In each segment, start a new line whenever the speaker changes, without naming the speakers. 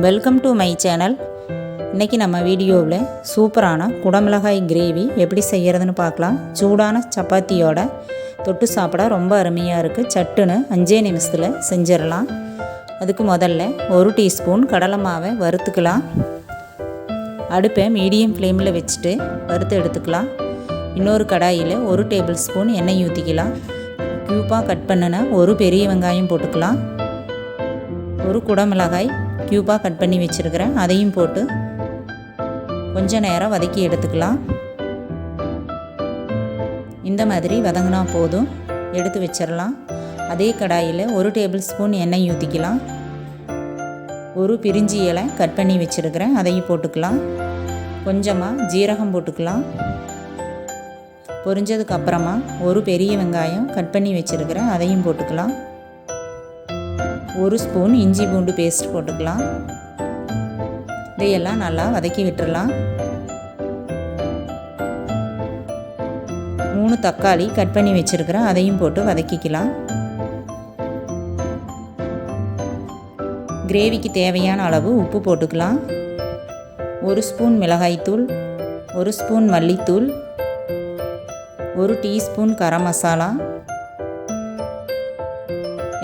Welcome to my channel இன்றைக்கி நம்ம வீடியோவில் சூப்பரான குடமிளகாய் கிரேவி எப்படி செய்கிறதுன்னு பார்க்கலாம். சூடான சப்பாத்தியோட தொட்டு சாப்பிட ரொம்ப அருமையாக இருக்குது சட்டுன்னு அஞ்சே நிமிஷத்தில் செஞ்சிடலாம். அதுக்கு முதல்ல ஒரு டீஸ்பூன் கடலை மாவை வறுத்துக்கலாம். அடுப்பை மீடியம் ஃப்ளேமில் வச்சுட்டு வறுத்து எடுத்துக்கலாம். இன்னொரு கடாயில் ஒரு டேபிள் ஸ்பூன் எண்ணெய் ஊற்றிக்கலாம் க்யூப்பாக கட் பண்ணின ஒரு பெரிய வெங்காயம் போட்டுக்கலாம். ஒரு குடமிளகாய் க்யூப்பாக கட் பண்ணி வச்சுருக்கிறேன். அதையும் போட்டு கொஞ்ச நேரம் வதக்கி எடுத்துக்கலாம். இந்த மாதிரி வதங்கினா போதும். எடுத்து வச்சிடலாம் அதே கடாயில் ஒரு டேபிள் ஸ்பூன் எண்ணெய் ஊற்றிக்கலாம் ஒரு பிரிஞ்சி இலை கட் பண்ணி வச்சுருக்கிறேன். அதையும் போட்டுக்கலாம். கொஞ்சமாக ஜீரகம் போட்டுக்கலாம். பொரிஞ்சதுக்கு அப்புறமா ஒரு பெரிய வெங்காயம் கட் பண்ணி வச்சுருக்கிறேன். அதையும் போட்டுக்கலாம். ஒரு ஸ்பூன் இஞ்சி பூண்டு பேஸ்ட் போட்டுக்கலாம். இதையெல்லாம் நல்லா வதக்கி விட்டுடலாம் மூணு தக்காளி கட் பண்ணி வச்சுருக்கிறேன் அதையும் போட்டு வதக்கிக்கலாம். கிரேவிக்கு தேவையான அளவு உப்பு போட்டுக்கலாம். ஒரு ஸ்பூன் மிளகாய்த்தூள் ஒரு ஸ்பூன் மல்லித்தூள் ஒரு டீஸ்பூன் கரம் மசாலா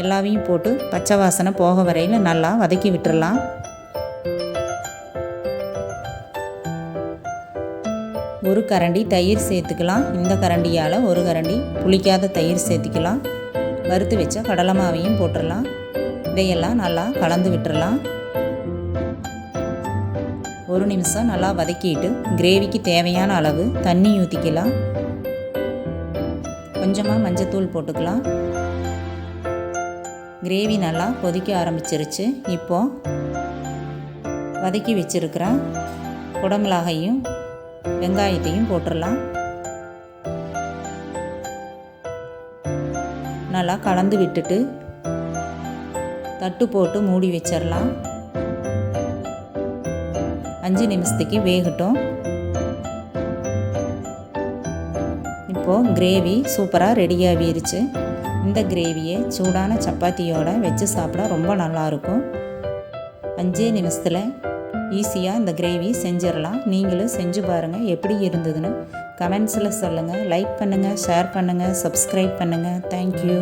எல்லாவையும் போட்டு பச்சை வாசனை போக வரையில் நல்லா வதக்கி விட்டுடலாம் ஒரு கரண்டி தயிர் சேர்த்துக்கலாம். இந்த கரண்டியால் ஒரு கரண்டி புளிக்காத தயிர் சேர்த்துக்கலாம். வறுத்து வச்ச கடலை மாவையும் போட்டுடலாம் இதையெல்லாம் நல்லா கலந்து விட்டுடலாம் ஒரு நிமிஷம் நல்லா வதக்கிட்டு கிரேவிக்கு தேவையான அளவு தண்ணி ஊற்றிக்கலாம் கொஞ்சமாக மஞ்சத்தூள் போட்டுக்கலாம். கிரேவி நல்லா கொதிக்க ஆரம்பிச்சிருச்சு. இப்போது வதக்கி வச்சுருக்கிற குடமிளகையும் வெங்காயத்தையும் போட்டுடலாம் நல்லா கலந்து விட்டுட்டு தட்டு போட்டு மூடி வச்சிடலாம் அஞ்சு நிமிஷத்துக்கு வேகட்டும். இப்போது கிரேவி சூப்பராக ரெடியாகிருச்சு இந்த கிரேவியை சூடான சப்பாத்தியோடு வச்சு சாப்பிட ரொம்ப நல்லாயிருக்கும் அஞ்சே நிமிஷத்தில் ஈஸியாக இந்த கிரேவி செஞ்சிடலாம். நீங்களும் செஞ்சு பாருங்கள் எப்படி இருந்ததுன்னு. கமெண்ட்ஸில் சொல்லுங்கள் லைக் பண்ணுங்கள் ஷேர் பண்ணுங்கள் சப்ஸ்கிரைப் பண்ணுங்கள் தேங்க்யூ